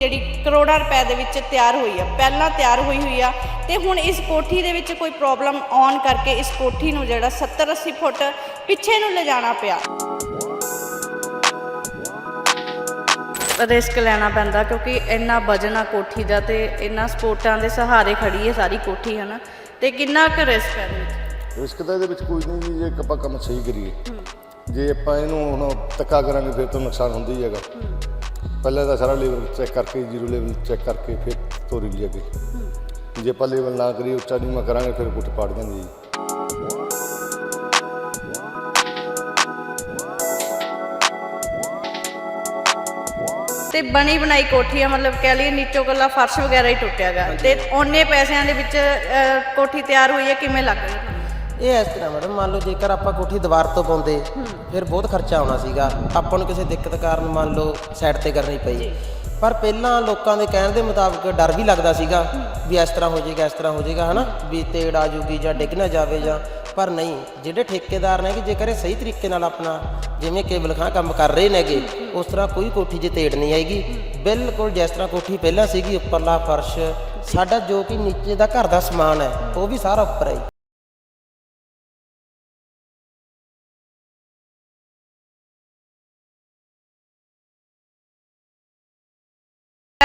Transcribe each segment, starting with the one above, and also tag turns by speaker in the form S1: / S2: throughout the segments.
S1: ਜਿਹੜੀ ਕਰੋੜਾਂ ਰੁਪਏ ਦੇ ਵਿੱਚ ਤਿਆਰ ਹੋਈ ਆ ਪਹਿਲਾਂ ਤਿਆਰ ਹੋਈ ਹੋਈ ਆ ਤੇ ਹੁਣ ਇਸ ਕੋਠੀ ਦੇ ਵਿੱਚ ਕੋਈ ਪ੍ਰੋਬਲਮ ਆਉਣ ਕਰਕੇ ਇਸ ਕੋਠੀ ਨੂੰ ਜਿਹੜਾ 70 80 ਫੁੱਟ ਪਿੱਛੇ ਨੂੰ ਲਿਜਾਣਾ ਪਿਆ। ਰਿਸਕ ਲੈਣਾ ਪੈਂਦਾ ਕਿਉਂਕਿ ਇੰਨਾ ਵਜਨ ਆ ਕੋਠੀ ਦਾ ਤੇ ਇੰਨਾ ਸਪੋਰਟਾਂ ਦੇ ਸਹਾਰੇ ਖੜੀ ਹੈ ਸਾਰੀ ਕੋਠੀ ਹਨਾ? ਤੇ ਕਿੰਨਾ ਕੁ ਰਿਸਕ ਹੈ ਇਹਦੇ ਵਿੱਚ?
S2: ਰਿਸਕ ਤਾਂ ਇਹਦੇ ਵਿੱਚ ਕੋਈ ਨਹੀਂ ਜੀ ਜੇ ਆਪਾਂ ਕੰਮ ਸਹੀ ਕਰੀਏ। ਜੇ ਆਪਾਂ ਇਹਨੂੰ ਹੁਣ ਧੱਕਾ ਕਰਾਂਗੇ ਫਿਰ ਤਾਂ ਨੁਕਸਾਨ ਹੁੰਦਾ ਹੀ ਹੈਗਾ। ਪਹਿਲਾਂ ਤਾਂ ਸਾਰਾ ਲੈਵਲ ਚੈੱਕ ਕਰਕੇ ਜ਼ੀਰੋ ਲੈਵਲ ਚੈੱਕ ਕਰਕੇ ਫਿਰ ਤੋਰੀ ਲਈ ਅੱਗੇ। ਜੇ ਆਪਾਂ ਲੈਵਲ ਨਾ ਕਰੀਏ ਉੱਚਾ ਨੀਵਾਂ ਕਰਾਂਗੇ ਫਿਰ ਗੁੱਟ ਪਾੜ ਜਾਂਦੀ ਜੀ।
S1: ਤੇ ਬਣੀ ਬਣਾਈ ਕੋਠੀ ਆ ਮਤਲਬ ਕਹਿ ਲਈਏ ਨੀਚੋਂ ਕੱਲਾ ਫਰਸ਼ ਵਗੈਰਾ ਹੀ ਟੁੱਟਿਆ ਗਾ। ਤੇ ਉਹਨੇ ਪੈਸਿਆਂ ਦੇ ਵਿੱਚ ਅਹ, ਕੋਠੀ ਤਿਆਰ ਹੋਈ ਹੈ ਕਿਵੇਂ ਲੱਗ ਰਿਹਾ?
S3: ਇਹ ਇਸ ਤਰ੍ਹਾਂ ਮੈਡਮ ਮੰਨ ਲਓ ਜੇਕਰ ਆਪਾਂ ਕੋਠੀ ਦੀਵਾਰ ਤੋਂ ਪਾਉਂਦੇ ਫਿਰ ਬਹੁਤ ਖਰਚਾ ਆਉਣਾ ਸੀਗਾ। ਆਪਾਂ ਨੂੰ ਕਿਸੇ ਦਿੱਕਤ ਕਾਰਨ ਮੰਨ ਲਓ ਸਾਈਡ ਤੇ ਕਰਨੀ ਪਈ। ਪਰ ਪਹਿਲਾਂ ਲੋਕਾਂ ਦੇ ਕਹਿਣ ਦੇ ਮੁਤਾਬਕ ਡਰ ਵੀ ਲੱਗਦਾ ਸੀਗਾ ਵੀ ਇਸ ਤਰ੍ਹਾਂ ਹੋ ਜਾਏਗਾ ਇਸ ਤਰ੍ਹਾਂ ਹੋ ਜਾਏਗਾ ਹਨਾ? ਵੀ ਤੇੜ ਆ ਜੂਗੀ ਜਾਂ ਡਿੱਗ ਨਾ ਜਾਵੇ ਜਾਂ ਪਰ ਨਹੀਂ ਜਿਹੜੇ ਠੇਕੇਦਾਰ ਨੇ ਕਿ ਜੇਕਰ ਇਹ ਸਹੀ ਤਰੀਕੇ ਨਾਲ ਆਪਣਾ ਜਿਵੇਂ ਕੇਬਲ ਖਾਂ ਕੰਮ ਕਰ ਰਹੇ ਨੇਗੇ ਉਸ ਤਰ੍ਹਾਂ ਕੋਈ ਕੋਠੀ 'ਚ ਤੇੜ ਨਹੀਂ ਆਏਗੀ। ਬਿਲਕੁਲ ਜਿਸ ਤਰ੍ਹਾਂ ਕੋਠੀ ਪਹਿਲਾਂ ਸੀਗੀ ਉੱਪਰਲਾ ਫਰਸ਼ ਸਾਡਾ ਜੋ ਕਿ ਨੀਚੇ ਦਾ ਘਰ ਦਾ ਸਮਾਨ ਹੈ ਉਹ ਵੀ ਸਾਰਾ ਉੱਪਰ ਹੈ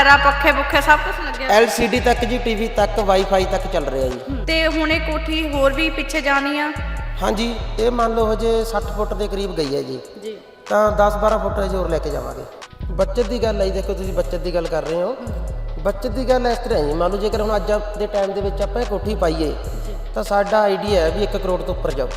S1: ਪੈਰਾ ਪੱਖੇ ਪੁੱਖੇ ਸਭ ਕੁਝ ਲੱਗਿਆ।
S3: LCD ਤੱਕ ਜੀ ਟੀਵੀ ਤੱਕ ਵਾਈਫਾਈ ਤੱਕ ਚੱਲ ਰਿਹਾ ਜੀ।
S1: ਤੇ ਹੁਣ ਇਹ ਕੋਠੀ ਹੋਰ ਵੀ ਪਿੱਛੇ ਜਾਣੀ ਆ?
S3: ਹਾਂਜੀ ਇਹ ਮੰਨ ਲਓ ਹਜੇ 60 ਫੁੱਟ ਦੇ ਕਰੀਬ ਗਈ ਹੈ ਜੀ।
S1: ਜੀ।
S3: ਤਾਂ 10-12 ਫੁੱਟ ਹਜੇ ਹੋਰ ਲੈ ਕੇ ਜਾਵਾਂਗੇ। ਬੱਚਤ ਦੀ ਗੱਲ ਆਈ ਦੇਖੋ ਤੁਸੀਂ ਬੱਚਤ ਦੀ ਗੱਲ ਕਰ ਰਹੇ ਹੋ। ਬੱਚਤ ਦੀ ਗੱਲ ਇਸ ਤਰ੍ਹਾਂ ਹੈ ਜੀ ਮੰਨ ਲਓ ਜੇਕਰ ਹੁਣ ਅੱਜ ਦੇ ਟਾਈਮ ਦੇ ਵਿੱਚ ਆਪਾਂ ਇਹ ਕੋਠੀ ਪਾਈਏ ਤਾਂ ਸਾਡਾ ਆਈਡੀਆ ਹੈ ਵੀ 1 ਕਰੋੜ ਤੋਂ ਉੱਪਰ ਜਾਊ।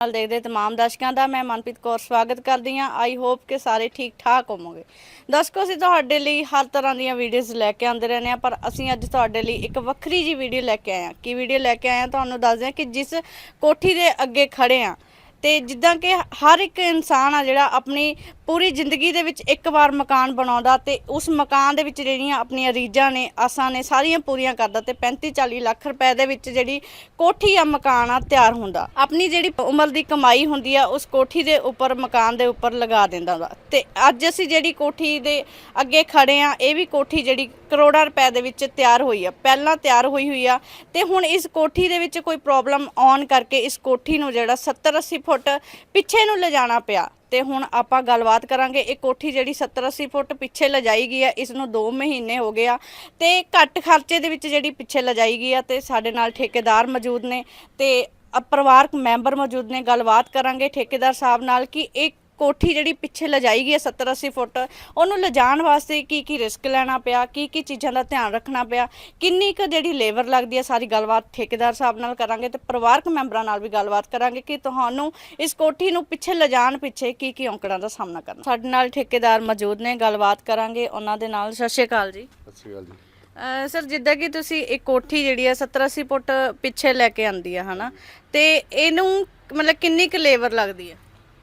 S1: ਨਾਲ ਦੇਖਦੇ ਤਮਾਮ ਦਰਸ਼ਕਾਂ ਦਾ। ਮੈਂ ਮਨਪ੍ਰੀਤ ਕੌਰ ਸਵਾਗਤ ਕਰਦੀ ਹਾਂ। ਆਈ ਹੋਪ ਕਿ ਸਾਰੇ ਠੀਕ ਠਾਕ ਹੋਵੋਗੇ। ਦਰਸ਼ਕੋ, ਅਸੀਂ ਤੁਹਾਡੇ ਲਈ ਹਰ ਤਰ੍ਹਾਂ ਦੀਆਂ ਵੀਡੀਓਜ਼ ਲੈ ਕੇ ਆਉਂਦੇ ਰਹਿੰਦੇ ਹਾਂ, ਪਰ ਅਸੀਂ ਅੱਜ ਤੁਹਾਡੇ ਲਈ ਇੱਕ ਵੱਖਰੀ ਜੀ ਵੀਡੀਓ ਲੈ ਕੇ ਆਏ ਹਾਂ। ਕੀ ਵੀਡੀਓ ਲੈ ਕੇ ਆਏ ਹਾਂ? ਤੁਹਾਨੂੰ ਦੱਸਦੇ ਹਾਂ ਕਿ ਜਿਸ ਕੋਠੀ ਦੇ ਅੱਗੇ ਖੜੇ ਹਾਂ ਤੇ ਜਿੱਦਾਂ ਕਿ ਹਰ ਇੱਕ ਇਨਸਾਨ ਆ ਜਿਹੜਾ ਆਪਣੀ ਪੂਰੀ ਜ਼ਿੰਦਗੀ ਦੇ ਵਿੱਚ ਇੱਕ ਵਾਰ ਮਕਾਨ ਬਣਾਉਂਦਾ ਤੇ ਉਸ ਮਕਾਨ ਦੇ ਵਿੱਚ ਜਿਹੜੀਆਂ ਆਪਣੀਆਂ ਰੀਝਾਂ ਨੇ, ਆਸਾਂ ਨੇ ਸਾਰੀਆਂ ਪੂਰੀਆਂ ਕਰਦਾ ਤੇ 35 40 ਲੱਖ ਰੁਪਏ ਦੇ ਵਿੱਚ ਜਿਹੜੀ ਕੋਠੀ ਆ, ਮਕਾਨ ਆ ਤਿਆਰ ਹੁੰਦਾ। ਆਪਣੀ ਜਿਹੜੀ ਉਮਰ ਦੀ ਕਮਾਈ ਹੁੰਦੀ ਆ, ਉਸ ਕੋਠੀ ਦੇ ਉੱਪਰ, ਮਕਾਨ ਦੇ ਉੱਪਰ ਲਗਾ ਦਿੰਦਾ ਵਾ। ਤੇ ਅੱਜ ਅਸੀਂ ਜਿਹੜੀ ਕੋਠੀ ਦੇ ਅੱਗੇ ਖੜੇ ਆ, ਇਹ ਵੀ ਕੋਠੀ ਜਿਹੜੀ ਕਰੋੜਾਂ ਰੁਪਏ ਦੇ ਵਿੱਚ ਤਿਆਰ ਹੋਈ ਆ, ਪਹਿਲਾਂ ਤਿਆਰ ਹੋਈ ਹੋਈ ਆ। ਤੇ ਹੁਣ ਇਸ ਕੋਠੀ ਦੇ ਵਿੱਚ ਕੋਈ ਪ੍ਰੋਬਲਮ ਆਉਣ ਕਰਕੇ ਇਸ ਕੋਠੀ ਨੂੰ ਜਿਹੜਾ 70 80 ਫੁੱਟ ਪਿੱਛੇ ਨੂੰ ਲਿਜਾਣਾ ਪਿਆ। ਤੇ ਹੁਣ ਆਪਾਂ ਗੱਲਬਾਤ ਕਰਾਂਗੇ, ਇਹ ਕੋਠੀ ਜਿਹੜੀ 70 80 ਫੁੱਟ ਪਿੱਛੇ ਲਿਜਾਈ ਗਈ ਆ ਇਸ ਨੂੰ 2 ਮਹੀਨੇ ਹੋ ਗਏ ਆ। ਤੇ ਘੱਟ ਖਰਚੇ ਦੇ ਵਿੱਚ ਜਿਹੜੀ ਪਿੱਛੇ ਲਿਜਾਈ ਗਈ ਆ, ਤੇ ਸਾਡੇ ਨਾਲ ਠੇਕੇਦਾਰ ਮੌਜੂਦ ਨੇ ਤੇ ਪਰਿਵਾਰਕ ਮੈਂਬਰ ਮੌਜੂਦ ਨੇ। ਗੱਲਬਾਤ ਕਰਾਂਗੇ ਠੇਕੇਦਾਰ ਸਾਹਿਬ ਨਾਲ ਕਿ ਇਹ ਕੋਠੀ ਜਿਹੜੀ ਪਿੱਛੇ ਲਿਜਾਈ ਗਈ ਹੈ 70 80 ਫੁੱਟ ਉਹਨੂੰ ਲਿਜਾਣ ਵਾਸਤੇ ਕੀ ਕੀ ਰਿਸਕ ਲੈਣਾ ਪਿਆ ਕੀ ਕੀ ਚੀਜ਼ਾਂ ਦਾ ਧਿਆਨ ਰੱਖਣਾ ਪਿਆ ਕਿੰਨੀ ਕੁ ਜਿਹੜੀ ਲੇਬਰ ਲੱਗਦੀ ਹੈ ਸਾਰੀ ਗੱਲਬਾਤ ਠੇਕੇਦਾਰ ਸਾਹਿਬ ਨਾਲ ਕਰਾਂਗੇ ਤੇ ਪਰਿਵਾਰਕ ਮੈਂਬਰਾਂ ਨਾਲ ਵੀ ਗੱਲਬਾਤ ਕਰਾਂਗੇ ਕਿ ਤੁਹਾਨੂੰ ਇਸ ਕੋਠੀ ਨੂੰ ਪਿੱਛੇ ਲਿਜਾਣ ਪਿੱਛੇ ਕੀ ਕੀ ਔਂਕੜਾਂ ਦਾ ਸਾਹਮਣਾ ਕਰਨਾ। ਸਾਡੇ ਨਾਲ ਠੇਕੇਦਾਰ ਮੌਜੂਦ ਨੇ ਗੱਲਬਾਤ ਕਰਾਂਗੇ ਉਹਨਾਂ ਦੇ ਨਾਲ। ਸਤਿ ਸ਼੍ਰੀ ਅਕਾਲ ਜੀ।
S2: ਸਤਿ ਸ਼੍ਰੀ ਅਕਾਲ ਜੀ।
S1: ਸਰ ਜਿੱਦਾਂ ਕਿ ਤੁਸੀਂ ਇੱਕ ਕੋਠੀ ਜਿਹੜੀ ਹੈ 70 80 ਫੁੱਟ ਪਿੱਛੇ ਲੈ ਕੇ ਆਂਦੀ ਹੈ ਹਨਾ? ਤੇ ਇਹਨੂੰ ਮਤਲਬ ਕਿੰਨੀ ਕੁ ਲੇਬਰ ਲੱਗਦੀ ਹੈ?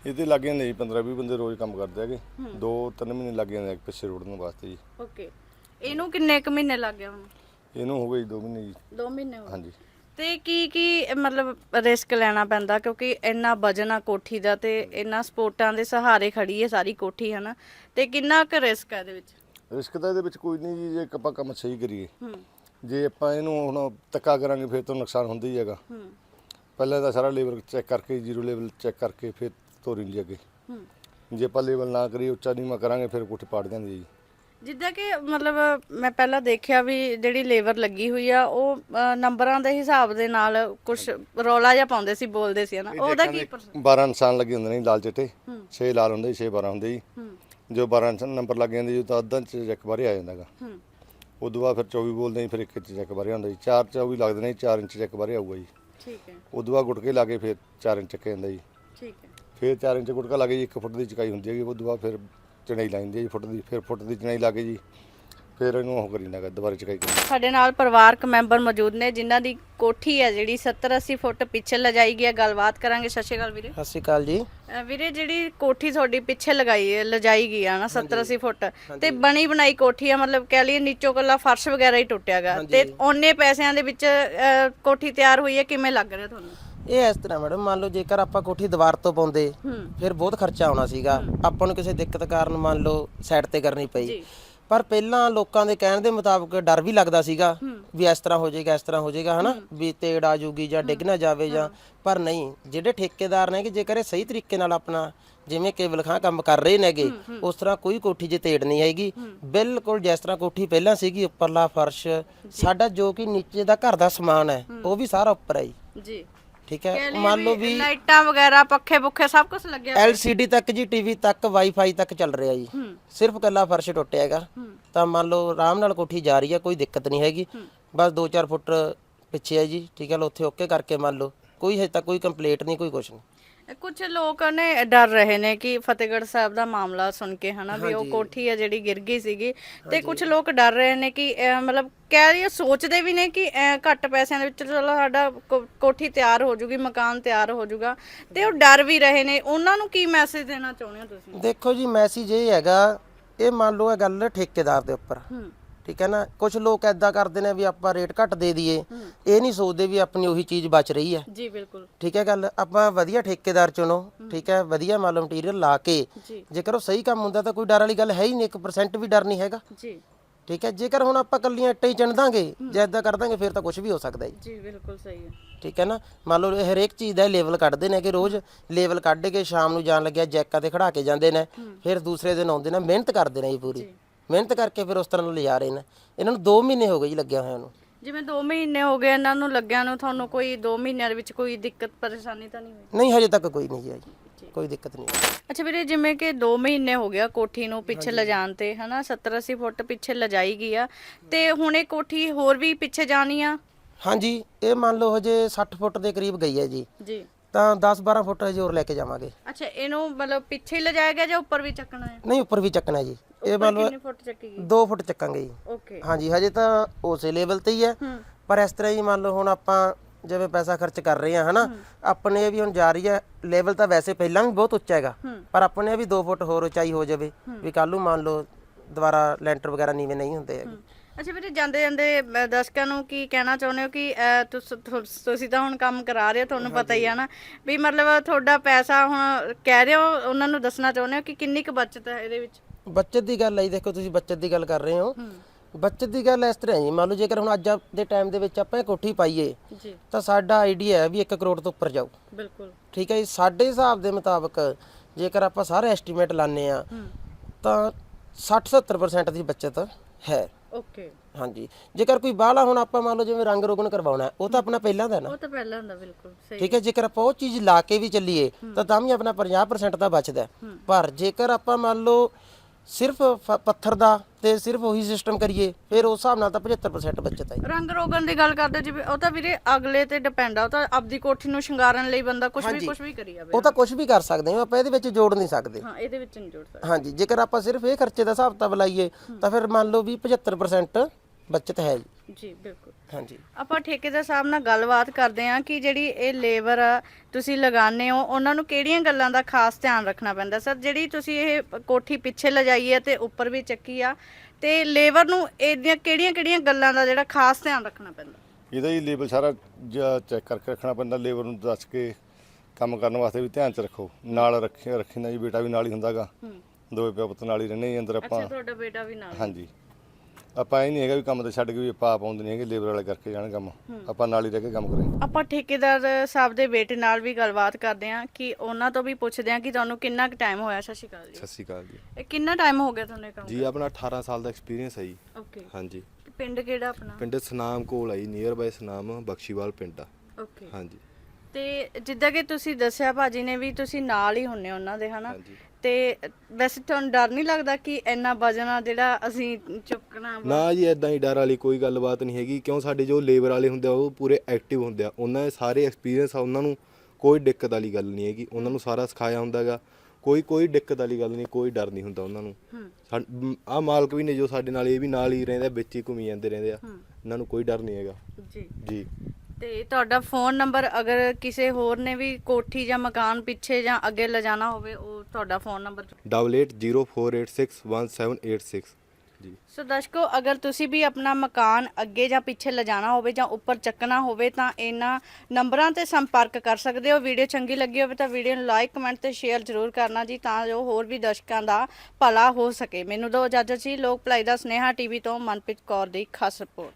S2: ਇਹਦੇ ਲੱਗ ਜਾਂਦੇ ਜੀ 15 20 ਬੰਦੇ ਰੋਜ਼ ਕੰਮ ਕਰਦੇ ਹੈਗੇ। ਦੋ ਤਿੰਨ ਮਹੀਨੇ ਲੱਗ ਜਾਂਦੇ ਆ ਪਿੱਛੇ ਰੋੜਨ ਵਾਸਤੇ ਜੀ।
S1: ਓਕੇ। ਇਹਨੂੰ ਕਿੰਨੇ ਕੁ ਮਹੀਨੇ ਲੱਗ ਗਏ ਹੁਣ?
S2: ਇਹਨੂੰ ਹੋ ਗਏ ਜੀ 2 ਮਹੀਨੇ ਜੀ।
S1: 2 ਮਹੀਨੇ ਹੋ ਗਏ।
S2: ਹਾਂਜੀ।
S1: ਤੇ ਕੀ ਕੀ ਮਤਲਬ ਰਿਸਕ ਲੈਣਾ ਪੈਂਦਾ? ਕਿਉਂਕਿ ਇੰਨਾ ਵਜਨ ਆ ਕੋਠੀ ਦਾ ਤੇ ਇੰਨਾ ਸਪੋਰਟਾਂ ਦੇ ਸਹਾਰੇ ਖੜੀ ਹੈ ਸਾਰੀ ਕੋਠੀ ਹਨਾ? ਤੇ ਕਿੰਨਾ ਕੁ ਰਿਸਕ ਹੈ ਇਹਦੇ ਵਿੱਚ?
S2: ਰਿਸਕ ਤਾਂ ਇਹਦੇ ਵਿੱਚ ਕੋਈ ਨਹੀਂ ਜੀ ਜੇ ਆਪਾਂ ਕੰਮ ਸਹੀ ਕਰੀਏ।
S1: ਹੂੰ।
S2: ਜੇ ਆਪਾਂ ਇਹਨੂੰ ਹੁਣ ਧੱਕਾ ਕਰਾਂਗੇ ਫਿਰ ਤਾਂ ਨੁਕਸਾਨ ਹੁੰਦਾ ਹੀ ਹੈਗਾ।
S1: ਹੂੰ।
S2: ਪਹਿਲਾਂ ਤਾਂ ਸਾਰਾ ਲੈਵਲ ਚੈੱਕ ਕਰਕੇ ਜ਼ੀਰੋ ਲੈਵਲ ਚੈੱਕ ਕਰਕੇ ਫਿਰ ਤੋਰੀ ਲਈ ਅੱਗੇ।
S1: ਹੂੰ।
S2: ਜੇ ਆਪਾਂ ਲੈਵਲ ਨਾ ਕਰੀਏ ਉੱਚਾ ਨੀਵਾਂ ਕਰਾਂਗੇ ਫਿਰ ਗੁੱਟ ਪਾੜ ਜਾਂਦੀ ਜੀ।
S1: ਜਿੱਦਾਂ ਕਿ ਮਤਲਬ ਮੈਂ ਪਹਿਲਾਂ ਦੇਖਿਆ ਵੀ ਜਿਹੜੀ ਲੇਬਰ ਲੱਗੀ ਹੋਈ ਆ ਉਹ ਅ, ਨੰਬਰਾਂ ਦੇ ਹਿਸਾਬ ਦੇ ਨਾਲ ਕੁਝ ਰੌਲਾ ਜਿਹਾ ਪਾਉਂਦੇ ਸੀ ਬੋਲਦੇ ਸੀ ਹਨਾ? ਉਹਦਾ ਕੀ percent?
S2: 12 ਨਿਸ਼ਾਨ ਲੱਗੇ ਹੁੰਦੇ ਨੇ ਜੀ, ਲਾਲ ਚਿੱਟੇ।
S1: ਹੂੰ।
S2: 6 ਲਾਲ ਹੁੰਦੇ ਜੀ 6 12 ਹੁੰਦੇ ਜੀ।
S1: ਹੂੰ।
S2: ਜੋ 12 ਨਿਸ਼ਾਨ ਨੰਬਰ ਲੱਗ ਜਾਂਦੇ ਜੀ ਤਾਂ ਅੱਧਾ ਚ ਇੱਕ ਵਾਰੀ ਆ ਜਾਂਦਾਗਾ।
S1: ਹੂੰ।
S2: ਉਦੋਂ ਬਾਅਦ ਫਿਰ 24 ਬੋਲਦੇ ਜੀ ਫਿਰ ਇੱਕ ਚ ਇੱਕ ਵਾਰੀ ਹੁੰਦਾ ਜੀ। 4 24 ਲੱਗਦੇ ਨੇ 4 ਇੰਚ ਚ ਇੱਕ ਵਾਰੀ ਆਊਗਾ ਜੀ।
S1: ਠੀਕ ਹੈ।
S2: ਉਦੋਂ ਬਾਅਦ ਗੁਟਕੇ ਲਾ ਕੇ ਫਿਰ 4 ਇੰਚ ਚੱਕਿਆ ਜਾਂਦਾ ਜੀ।
S1: ਠੀਕ ਹੈ।
S2: ਫਿਰ 4 ਇੰਚ ਗੁਟਕਾ ਲਾ ਕੇ ਜੀ 1 ਫੁੱਟ ਦੀ ਚਕਾਈ ਹੁੰਦੀ ਹੈਗੀ ਉਦੋਂ ਬਾਅਦ ਫਿਰ ਚਣਾਈ ਲਾਈ ਜਾਂਦੀ ਹੈ ਜੀ ਫੁੱਟ ਦੀ ਫਿਰ ਫੁੱਟ ਦੀ ਚਣਾਈ ਲਾ ਕੇ ਜੀ ਫਿਰ ਇਹਨੂੰ ਉਹ ਕਰੀ ਨਾਗਾ ਦੁਬਾਰਾ ਚਕਾਈ ਕਰੀ
S1: ਸਾਡੇ ਨਾਲ ਪਰਿਵਾਰਕ ਮੈਂਬਰ ਮੌਜੂਦ ਨੇ ਜਿਨ੍ਹਾਂ ਦੀ ਕੋਠੀ ਹੈ ਜਿਹੜੀ 70 80 ਫੁੱਟ ਪਿੱਛੇ ਲਜਾਈ ਗਈ ਹੈ। ਗੱਲਬਾਤ ਕਰਾਂਗੇ। ਸਤਿ ਸ਼੍ਰੀ ਅਕਾਲ ਵੀਰੇ।
S3: ਸਤਿ ਸ਼੍ਰੀ ਅਕਾਲ ਜੀ।
S1: ਅ, ਵੀਰੇ ਜਿਹੜੀ ਕੋਠੀ ਤੁਹਾਡੀ ਪਿੱਛੇ ਲਗਾਈ ਹੈ ਲਜਾਈ ਗਈ ਆ ਨਾ 70 80 ਫੁੱਟ ਤੇ ਬਣੀ ਬਣਾਈ ਕੋਠੀ ਆ ਮਤਲਬ ਕਹਿ ਲਈਏ ਨੀਚੋਂ ਕੱਲਾ ਫਰਸ਼ ਵਗੈਰਾ ਹੀ ਟੁੱਟਿਆਗਾ ਤੇ ਉਹਨੇ ਪੈਸਿਆਂ ਦੇ ਵਿੱਚ ਅ, ਕੋਠੀ ਤਿਆਰ ਹੋਈ ਹੈ ਕਿਵੇਂ ਲੱਗ ਰਿਹਾ ਤੁਹਾਨੂੰ?
S3: ਇਹ ਇਸ ਤਰ੍ਹਾਂ ਮੈਡਮ ਮੰਨ ਲਓ ਜੇਕਰ ਆਪਾਂ ਕੋਠੀ ਦੀਵਾਰ ਤੋਂ ਪਾਉਂਦੇ ਫਿਰ ਬਹੁਤ ਖਰਚਾ ਆਉਣਾ ਸੀਗਾ। ਆਪਾਂ ਨੂੰ ਕਿਸੇ ਦਿੱਕਤ ਕਾਰਨ ਮੰਨ ਲਓ ਸਾਈਡ ਤੇ ਕਰਨੀ ਪਈ। ਪਰ ਪਹਿਲਾਂ ਲੋਕਾਂ ਦੇ ਕਹਿਣ ਦੇ ਮੁਤਾਬਕ ਡਰ ਵੀ ਲੱਗਦਾ ਸੀਗਾ ਵੀ ਇਸ ਤਰ੍ਹਾਂ ਹੋ ਜਾਏਗਾ ਇਸ ਤਰ੍ਹਾਂ ਹੋ ਜਾਏਗਾ ਹਨਾ? ਵੀ ਤੇੜ ਆ ਜੂਗੀ ਜਾਂ ਡਿੱਗ ਨਾ ਜਾਵੇ ਜਾਂ ਪਰ ਨਹੀਂ ਜਿਹੜੇ ਠੇਕੇਦਾਰ ਨੇ ਕਿ ਜੇਕਰ ਇਹ ਸਹੀ ਤਰੀਕੇ ਨਾਲ ਆਪਣਾ ਜਿਵੇਂ ਕੇਬਲ ਖਾਂ ਕੰਮ ਕਰ ਰਹੇ ਨੇਗੇ ਉਸ ਤਰ੍ਹਾਂ ਕੋਈ ਕੋਠੀ 'ਚ ਤੇੜ ਨਹੀਂ ਹੈਗੀ। ਬਿਲਕੁਲ ਜਿਸ ਤਰ੍ਹਾਂ ਕੋਠੀ ਪਹਿਲਾਂ ਸੀਗੀ ਉੱਪਰਲਾ ਫਰਸ਼ ਸਾਡਾ ਜੋ ਕਿ ਨੀਚੇ ਦਾ ਘਰ ਦਾ ਸਮਾਨ ਹੈ। ਉਹ ਵੀ ਸਾਰਾ ਉੱਪਰ ਹੈ ਜੀ।
S1: ਜੀ।
S3: ਠੀਕ ਹੈ ਮੰਨ ਲਓ ਵੀ
S1: ਲਾਈਟਾਂ ਵਗੈਰਾ ਪੱਖੇ ਪੁੱਖੇ ਸਭ ਕੁਝ ਲੱਗਿਆ
S3: LCD ਤੱਕ ਜੀ ਟੀਵੀ ਤੱਕ ਵਾਈਫਾਈ ਤੱਕ ਚੱਲ ਰਿਹਾ ਜੀ। ਸਿਰਫ ਕੱਲਾ ਫਰਸ਼ ਟੁੱਟਿਆ ਹੈਗਾ। ਤਾਂ ਮੰਨ ਲਓ ਆਰਾਮ ਨਾਲ ਕੋਠੀ ਜਾ ਰਹੀ ਹੈ ਕੋਈ ਦਿੱਕਤ ਨਹੀਂ ਹੈਗੀ। ਬਸ 2-4 ਫੁੱਟ ਪਿੱਛੇ ਹੈ ਜੀ ਠੀਕ ਹੈ ਲੋ ਉੱਥੇ ਓਕੇ ਕਰਕੇ ਮੰਨ ਲਓ। ਕੋਈ ਹਜੇ ਤੱਕ ਕੋਈ ਕੰਪਲੀਟ ਨਹੀਂ ਕੋਈ ਕੁਛ ਨਹੀਂ।
S1: ਕੁਝ ਲੋਕ ਨੇ ਡਰ ਰਹੇ ਨੇ ਕਿ ਫਤਿਹਗੜ੍ਹ ਸਾਹਿਬ ਦਾ ਮਾਮਲਾ ਸੁਣ ਕੇ ਹਨਾ ਵੀ ਉਹ ਕੋਠੀ ਆ ਜਿਹੜੀ ਗਿਰ ਗਈ ਸੀਗੀ ਤੇ ਕੁਝ ਲੋਕ ਡਰ ਰਹੇ ਨੇ ਕਿ ਅਹ, ਮਤਲਬ ਕਹਿ ਰਹੀ ਸੋਚਦੇ ਵੀ ਨੇ ਕਿ ਅਹ, ਘੱਟ ਪੈਸਿਆਂ ਦੇ ਵਿੱਚ ਚਲੋ ਸਾਡਾ ਕੋ- ਕੋਠੀ ਤਿਆਰ ਹੋ ਜੂਗੀ ਮਕਾਨ ਤਿਆਰ ਹੋ ਜੂਗਾ ਤੇ ਉਹ ਡਰ ਵੀ ਰਹੇ ਨੇ। ਉਹਨਾਂ ਨੂੰ ਕੀ ਮੈਸੇਜ ਦੇਣਾ ਚਾਹੁੰਦੇ ਹੋ ਤੁਸੀਂ?
S3: ਦੇਖੋ ਜੀ ਮੈਸੇਜ ਇਹ ਹੈਗਾ ਇਹ ਮੰਨ ਲਓ ਇਹ ਗੱਲ ਠੇਕੇਦਾਰ ਦੇ ਉੱਪਰ ਠੀਕ ਹੈ ਨਾ? ਕੁਝ ਲੋਕ ਐਦਾਂ ਕਰਦੇ ਨੇ ਵੀ ਆਪਾਂ ਰੇਟ ਘੱਟ ਦੇ ਦਈਏ। ਇਹ ਨਹੀਂ ਸੋਚਦੇ ਵੀ ਆਪਣੀ ਉਹੀ ਚੀਜ਼ ਬਚ ਰਹੀ ਹੈ।
S1: ਜੀ ਬਿਲਕੁਲ।
S3: ਠੀਕ ਹੈ ਗੱਲ? ਆਪਾਂ ਵਧੀਆ ਠੇਕੇਦਾਰ ਚੁਣੋ ਠੀਕ ਹੈ? ਵਧੀਆ ਮੰਨ ਲਓ ਮਟੀਰੀਅਲ ਲਾ ਕੇ ਜੇਕਰ ਉਹ ਸਹੀ ਕੰਮ ਹੁੰਦਾ ਤਾਂ ਕੋਈ ਡਰ ਵਾਲੀ ਗੱਲ ਹੈ ਹੀ ਨਹੀਂ 1% ਵੀ ਡਰ ਨਹੀਂ ਹੈਗਾ।
S1: ਜੀ।
S3: ਠੀਕ ਹੈ? ਜੇਕਰ ਹੁਣ ਆਪਾਂ ਕੱਲੀਆਂ ਇੱਟਾਂ ਹੀ ਚਿਣ ਦਾਂਗੇ ਜੇ ਇਦਾਂ ਕਰ ਦਾਂਗੇ ਫਿਰ ਤਾਂ ਕੁਝ ਵੀ ਹੋ ਸਕਦਾ ਹੈ
S1: ਜੀ। ਬਿਲਕੁਲ ਸਹੀ ਹੈ।
S3: ਠੀਕ ਹੈ ਨਾ? ਮੰਨ ਲਓ ਹਰੇਕ ਚੀਜ਼ ਦਾ ਲੇਵਲ ਕੱਢਦੇ ਨੇ ਕਿ ਰੋਜ਼ ਲੇਵਲ ਕੱਢ ਕੇ ਸ਼ਾਮ ਨੂੰ ਜਾਣ ਲੱਗਿਆ ਜੈਕਾਂ ਤੇ ਖੜਾ ਕੇ ਜਾਂਦੇ ਨੇ ਫਿਰ ਦੂਸਰੇ ਦਿਨ ਆਉਂਦੇ ਨੇ ਮਿਹਨਤ ਕਰਦੇ ਨੇ ਜੀ ਪੂਰੀ। ਮਿਹਨਤ ਕਰਕੇ ਫਿਰ ਉਸ ਤਰ੍ਹਾਂ ਲਿਜਾ ਰਹੇ ਨੇ। ਇਹਨਾਂ ਨੂੰ 2 ਮਹੀਨੇ ਹੋ ਗਏ ਜੀ ਲੱਗਿਆ ਹੋਇਆ ਨੂੰ।
S1: ਜਿਵੇਂ 2 ਮਹੀਨੇ ਹੋ ਗਏ ਇਹਨਾਂ ਨੂੰ ਲੱਗਿਆ ਨੂੰ ਤੁਹਾਨੂੰ ਕੋਈ 2 ਮਹੀਨਿਆਂ ਦੇ ਵਿੱਚ ਕੋਈ ਦਿੱਕਤ ਪਰੇਸ਼ਾਨੀ ਤਾਂ ਨਹੀਂ ਹੋਈ?
S3: ਨਹੀਂ ਹਜੇ ਤੱਕ ਕੋਈ ਨਹੀਂ ਜੀ ਆਈ। ਕੋਈ ਦਿੱਕਤ ਨਹੀਂ
S1: ਅੱਛਾ ਵੀਰੇ ਜਿਵੇਂ ਕਿ 2 ਮਹੀਨੇ ਹੋ ਗਿਆ ਕੋਠੀ ਨੂੰ ਪਿੱਛੇ ਲਿਜਾਣ ਤੇ ਹਨਾ? 70 80 ਫੁੱਟ ਪਿੱਛੇ ਲਿਜਾਈ ਗਈ ਆ। ਤੇ ਹੁਣ ਇਹ ਕੋਠੀ ਹੋਰ ਵੀ ਪਿੱਛੇ ਜਾਣੀ ਆ?
S3: ਹਾਂਜੀ ਇਹ ਮੰਨ ਲਓ ਹਜੇ 60 ਫੁੱਟ ਦੇ ਕਰੀਬ ਗਈ ਹੈ ਜੀ।
S1: ਜੀ।
S3: ਤਾਂ 10 12 ਫੁੱਟ ਹਜੇ ਹੋਰ ਲੈ ਕੇ ਜਾਵਾਂਗੇ।
S1: ਅੱਛਾ ਇਹਨੂੰ ਮਤਲਬ ਪਿੱਛੇ ਹੀ ਲਿਜਾਇਆ ਗਿਆ ਜਾਂ ਉੱਪਰ ਵੀ ਚੱਕਣਾ ਹੈ?
S3: ਨਹੀਂ ਉੱਪਰ ਵੀ ਚੱਕਣਾ ਜੀ। ਇਹ ਮੰਨ ਲਓ
S1: ਕਿੰਨੇ ਫੁੱਟ ਚੱਕੇਗੀ?
S3: 2 ਫੁੱਟ ਚੱਕਾਂਗੇ ਜੀ।
S1: ਓਕੇ
S3: ਹਾਂਜੀ ਹਜੇ ਤਾਂ ਉਸੇ ਲੈਵਲ ਤੇ ਹੀ ਹੈ। ਪਰ ਇਸ ਤਰ੍ਹਾਂ ਹੀ ਮੰਨ ਲਓ ਹੁਣ ਆਪਾਂ ਜਿਵੇਂ ਪੈਸਾ ਖਰਚ ਕਰ ਰਹੇ ਹਾਂ ਹਨਾ? ਆਪਣੇ ਇਹ ਵੀ ਹੁਣ ਜਾ ਰਹੀ ਹੈ ਲੈਵਲ ਤਾਂ ਵੈਸੇ ਪਹਿਲਾਂ ਵੀ ਬਹੁਤ ਉੱਚਾ ਹੈਗਾ। ਪਰ ਆਪਣੇ ਇਹ ਵੀ 2 ਫੁੱਟ ਹੋਰ ਉਚਾਈ ਹੋ ਜਾਵੇ। ਵੀ ਕੱਲ ਨੂੰ ਮੰਨ ਲਓ ਦੁਬਾਰਾ ਲੈਂਟਰ ਵਗੈਰਾ ਨੀਵੇਂ ਨਹੀਂ ਹੁੰਦੇ ਹੈਗੇ।
S1: ਅੱਛਾ ਵੀਰੇ ਜਾਂਦੇ ਜਾਂਦੇ ਦਰਸ਼ਕਾਂ ਨੂੰ ਕੀ ਕਹਿਣਾ ਚਾਹੁੰਦੇ ਹੋ ਕਿ ਤੁਸ- ਤੁਸ- ਤੁਸੀਂ ਤਾਂ ਹੁਣ ਕੰਮ ਕਰਾ ਰਹੇ ਹੋ ਤੁਹਾਨੂੰ ਪਤਾ ਹੀ ਆ ਨਾ। ਵੀ ਮਤਲਬ ਤੁਹਾਡਾ ਪੈਸਾ ਹੁਣ ਕਹਿ ਰਹੇ ਹੋ ਉਹਨਾਂ ਨੂੰ ਦੱਸਣਾ ਚਾਹੁੰਦੇ ਹੋ ਕਿ ਕਿੰਨੀ ਕੁ ਬਚਤ ਹੈ ਇਹਦੇ ਵਿੱਚ?
S3: ਬੱਚਤ ਦੀ ਗੱਲ ਆਈ ਦੇਖੋ ਤੁਸੀਂ ਬੱਚਤ ਦੀ ਗੱਲ ਕਰ ਰਹੇ ਹੋ। ਬੱਚਤ ਦੀ ਗੱਲ ਇਸ ਤਰ੍ਹਾਂ ਹੈ ਜੀ ਮੰਨ ਲਓ ਜੇਕਰ ਹੁਣ ਅੱਜ ਦੇ ਟਾਈਮ ਦੇ ਵਿੱਚ ਆਪਾਂ ਇਹ ਕੋਠੀ ਪਾਈਏ
S1: ਜੀ।
S3: ਤਾਂ ਸਾਡਾ ਆਈਡੀਆ ਹੈ ਵੀ 1 ਕਰੋੜ ਤੋਂ ਉੱਪਰ ਜਾਊ।
S1: ਬਿਲਕੁਲ।
S3: ਠੀਕ ਹੈ ਜੀ ਸਾਡੇ ਹਿਸਾਬ ਦੇ ਮੁਤਾਬਕ ਜੇਕਰ ਆਪਾਂ ਸਾਰੇ ਐਸਟੀਮੇਟ ਲਾਣੇ ਆ ਤਾਂ 60-70% ਦੀ ਬਚਤ ਹੈ।
S1: ਓਕੇ
S3: ਹਾਂਜੀ। ਜੇਕਰ ਕੋਈ ਬਾਹਲਾ ਹੁਣ ਆਪਾਂ ਮੰਨ ਲਓ ਜਿਵੇਂ ਰੰਗ ਰੋਗਨ ਕਰਵਾਉਣਾ ਉਹ ਤਾਂ ਆਪਣਾ ਪਹਿਲਾਂ ਦਾ ਨਾ।
S1: ਉਹ ਤਾਂ ਪਹਿਲਾਂ ਹੁੰਦਾ ਬਿਲਕੁਲ ਸਹੀ।
S3: ਠੀਕ ਹੈ ਜੇਕਰ ਆਪਾਂ ਉਹ ਚੀਜ਼ ਲਾ ਕੇ ਵੀ ਚੱਲੀਏ ਤਾਂ ਤਾਂ ਵੀ ਆਪਣਾ 50% ਤਾਂ ਬਚਦਾ ਹੈ। ਪਰ ਜੇਕਰ ਆਪਾਂ ਮੰਨ ਲਓ ਸਿਰਫ ਫ- ਪੱਥਰ ਦਾ ਤੇ ਸਿਰਫ ਉਹੀ ਸਿਸਟਮ ਕਰੀਏ ਫਿਰ ਉਸ ਹਿਸਾਬ ਨਾਲ ਤਾਂ 75% ਬਚਤ ਹੈ
S1: ਰੰਗ ਰੋਗਨ ਦੀ ਗੱਲ ਕਰਦੇ ਜਿਵੇਂ ਉਹ ਤਾਂ ਵੀਰੇ ਅਗਲੇ ਤੇ ਡਿਪੈਂਡ ਆ ਉਹ ਤਾਂ ਆਪਦੀ ਕੋਠੀ ਨੂੰ ਸ਼ਿੰਗਾਰਨ ਲਈ ਬੰਦਾ ਕੁਝ ਵੀ ਕੁਝ ਵੀ ਕਰੀ ਜਾਵੇ।
S3: ਉਹ ਤਾਂ ਕੁਝ ਵੀ ਕਰ ਸਕਦੇ ਹਾਂ ਆਪਾਂ ਇਹਦੇ ਵਿੱਚ ਜੋੜ ਨਹੀਂ ਸਕਦੇ।
S1: ਹਾਂ ਇਹਦੇ ਵਿੱਚ ਨਹੀਂ ਜੋੜ ਸਕਦਾ।
S3: ਹਾਂਜੀ ਜੇਕਰ ਆਪਾਂ ਸਿਰਫ ਇਹ ਖਰਚੇ ਦਾ ਹਿਸਾਬ ਤਾਂ ਲਾਈਏ ਤਾਂ ਫਿਰ ਮੰਨ ਲਓ ਵੀ 75% ਬਚਤ ਹੈ ਜੀ।
S1: ਜੀ ਬਿਲਕੁਲ।
S3: ਹਾਂਜੀ।
S1: ਆਪਾਂ ਠੇਕੇਦਾਰ ਸਾਹਿਬ ਨਾਲ ਗੱਲਬਾਤ ਕਰਦੇ ਹਾਂ ਕਿ ਜਿਹੜੀ ਇਹ ਲੇਬਰ ਤੁਸੀਂ ਲਗਾਉਂਦੇ ਹੋ ਉਹਨਾਂ ਨੂੰ ਕਿਹੜੀਆਂ ਗੱਲਾਂ ਦਾ ਖਾਸ ਧਿਆਨ ਰੱਖਣਾ ਪੈਂਦਾ? ਸਰ ਜਿਹੜੀ ਤੁਸੀਂ ਇਹ ਕੋਠੀ ਪਿੱਛੇ ਲਜਾਈ ਹੈ ਤੇ ਉੱਪਰ ਵੀ ਚੱਕੀ ਆ ਤੇ ਲੇਬਰ ਨੂੰ ਇਹਦੀਆਂ ਕਿਹੜੀਆਂ-ਕਿਹੜੀਆਂ ਗੱਲਾਂ ਦਾ ਜਿਹੜਾ ਖਾਸ ਧਿਆਨ ਰੱਖਣਾ ਪੈਂਦਾ?
S2: ਇਹਦਾ ਹੀ ਲੇਬਲ ਸਾਰਾ ਚੈੱਕ ਕਰਕੇ ਰੱਖਣਾ ਪੈਂਦਾ ਲੇਬਰ ਨੂੰ ਦੱਸ ਕੇ ਕੰਮ ਕਰਨ ਵਾਸਤੇ ਵੀ ਧਿਆਨ ਚ ਰੱਖੋ। ਨਾਲ ਰੱਖੇ ਰੱਖੀ ਨਾ ਜੀ ਬੇਟਾ ਵੀ ਨਾਲ ਹੀ ਹੁੰਦਾਗਾ। ਦੋਵੇਂ ਪਿਓ ਪੁੱਤ ਨਾਲ ਹੀ ਰਹਿੰਦੇ ਜੀ ਅੰਦਰ
S1: ਅੱਛਾ
S2: ਆਪਾਂ
S1: ਤੁਹਾਡਾ ਬੇਟਾ ਵੀ ਨਾਲ
S2: ਹਾਂਜੀ। ਆਪਾਂ ਇਹ ਨਹੀਂ ਹੈਗਾ ਵੀ ਕੰਮ ਤੇ ਛੱਡ ਕੇ ਵੀ ਆਪਾਂ ਆਪ ਆਉਂਦੇ ਨਹੀਂ ਹੈਗੇ ਲੇਬਰ ਵਾਲੇ ਕਰਕੇ ਜਾਣ ਕੰਮ। ਆਪਾਂ ਨਾਲ ਹੀ ਰਹਿ ਕੇ ਕੰਮ ਕਰੇ
S1: ਆਪਾਂ ਠੇਕੇਦਾਰ ਸਾਹਿਬ ਦੇ ਬੇਟੇ ਨਾਲ ਵੀ ਗੱਲਬਾਤ ਕਰਦੇ ਹਾਂ ਕਿ ਉਹਨਾਂ ਤੋਂ ਵੀ ਪੁੱਛਦੇ ਹਾਂ ਕਿ ਤੁਹਾਨੂੰ ਕਿੰਨਾ ਕੁ ਟਾਈਮ ਹੋਇਆ ਸਤਿ ਸ਼੍ਰੀ ਅਕਾਲ ਜੀ।
S4: ਸਤਿ ਸ਼੍ਰੀ ਅਕਾਲ ਜੀ।
S1: ਇਹ ਕਿੰਨਾ ਟਾਈਮ ਹੋ ਗਿਆ ਤੁਹਾਨੂੰ ਇਹ ਕੰਮ
S4: ਜੀ ਆਪਣਾ 18 ਸਾਲ ਦਾ ਐਕਸਪੀਰੀਅੰਸ ਹੈ ਜੀ।
S1: ਓਕੇ
S4: ਹਾਂਜੀ।
S1: ਪਿੰਡ ਕਿਹੜਾ ਆਪਣਾ?
S4: ਪਿੰਡ ਸਨਾਮ ਕੋਲ ਆਈ ਨੀਅਰ ਬਾਈ ਸਨਾਮ ਬਖਸ਼ੀਵਾਲ ਪਿੰਡ ਆ।
S1: ਓਕੇ
S4: ਹਾਂਜੀ।
S1: ਤੇ ਜਿੱਦਾਂ ਕਿ ਤੁਸੀਂ ਦੱਸਿਆ ਭਾਜੀ ਨੇ ਵੀ ਤੁਸੀਂ ਨਾਲ ਹੀ ਹੁੰਨੇ ਉਹਨਾਂ ਦੇ ਹਨਾ?
S4: ਹਾਂਜੀ।
S1: ਤੇ ਵੈਸੇ ਤੁਹਾਨੂੰ ਡਰ ਨਹੀਂ ਲੱਗਦਾ ਕਿ ਇੰਨਾ ਵਜਨ ਆ ਜਿਹੜਾ ਅਸੀਂ ਚੁੱਕਣਾ ਵਾ?
S4: ਨਾ ਜੀ ਐਦਾਂ ਹੀ ਡਰ ਵਾਲੀ ਕੋਈ ਗੱਲਬਾਤ ਨਹੀਂ ਹੈਗੀ। ਕਿਉਂ? ਸਾਡੇ ਜੋ ਲੇਬਰ ਵਾਲੇ ਹੁੰਦੇ ਆ ਉਹ ਪੂਰੇ ਐਕਟਿਵ ਹੁੰਦੇ ਆ। ਉਹਨਾਂ ਦੇ ਸਾਰੇ ਐਕਸਪੀਰੀਅੰਸ ਆ ਉਹਨਾਂ ਨੂੰ ਕੋਈ ਦਿੱਕਤ ਵਾਲੀ ਗੱਲ ਨਹੀਂ ਹੈਗੀ। ਉਹਨਾਂ ਨੂੰ ਸਾਰਾ ਸਿਖਾਇਆ ਹੁੰਦਾਗਾ ਕੋਈ ਕੋਈ ਦਿੱਕਤ ਵਾਲੀ ਗੱਲ ਨਹੀਂ ਕੋਈ ਡਰ ਨਹੀਂ ਹੁੰਦਾ ਉਹਨਾਂ ਨੂੰ। ਆ ਮਾਲਕ ਵੀ ਨੇ ਜੋ ਸਾਡੇ ਨਾਲ ਇਹ ਵੀ ਨਾਲ ਹੀ ਰਹਿੰਦੇ ਆ ਵਿੱਚ ਹੀ ਘੁੰਮੀ ਜਾਂਦੇ ਰਹਿੰਦੇ ਆ। ਇਹਨਾਂ ਨੂੰ ਕੋਈ ਡਰ ਨਹੀਂ ਹੈਗਾ।
S1: ਜੀ।
S4: ਜੀ।
S1: ਤੇ ਤੁਹਾਡਾ ਫੋਨ ਨੰਬਰ ਅਗਰ ਕਿਸੇ ਹੋਰ ਨੇ ਵੀ ਕੋਠੀ ਜਾਂ ਮਕਾਨ ਪਿੱਛੇ ਜਾਂ ਅੱਗੇ ਲਿਜਾਣਾ ਹੋਵੇ ਉਹ ਤੁਹਾਡਾ ਫੋਨ ਨੰਬਰ
S4: 8804861786 ਜੀ।
S1: ਸੋ ਦਰਸ਼ਕੋ ਅਗਰ ਤੁਸੀਂ ਵੀ ਆਪਣਾ ਮਕਾਨ ਅੱਗੇ ਜਾਂ ਪਿੱਛੇ ਲਿਜਾਣਾ ਹੋਵੇ ਜਾਂ ਉੱਪਰ ਚੱਕਣਾ ਹੋਵੇ ਤਾਂ ਇਹਨਾਂ ਨੰਬਰਾਂ ਤੇ ਸੰਪਰਕ ਕਰ ਸਕਦੇ ਹੋ। ਵੀਡੀਓ ਚੰਗੀ ਲੱਗੀ ਹੋਵੇ ਤਾਂ ਵੀਡੀਓ ਨੂੰ ਲਾਈਕ ਕਮੈਂਟ ਤੇ ਸ਼ੇਅਰ ਜ਼ਰੂਰ ਕਰਨਾ ਜੀ ਤਾਂ ਜੋ ਹੋਰ ਵੀ ਦਰਸ਼ਕਾਂ ਦਾ ਭਲਾ ਹੋ ਸਕੇ। ਮੈਨੂੰ ਦੋ ਇਜਾਜ਼ਤ ਜੀ ਲੋਕ ਭਲਾਈ ਦਾ ਸਨੇਹਾ ਟੀਵੀ ਤੋਂ ਮਨਪ੍ਰੀਤ ਕੌਰ ਦੀ ਖਾਸ ਰਿਪੋਰਟ।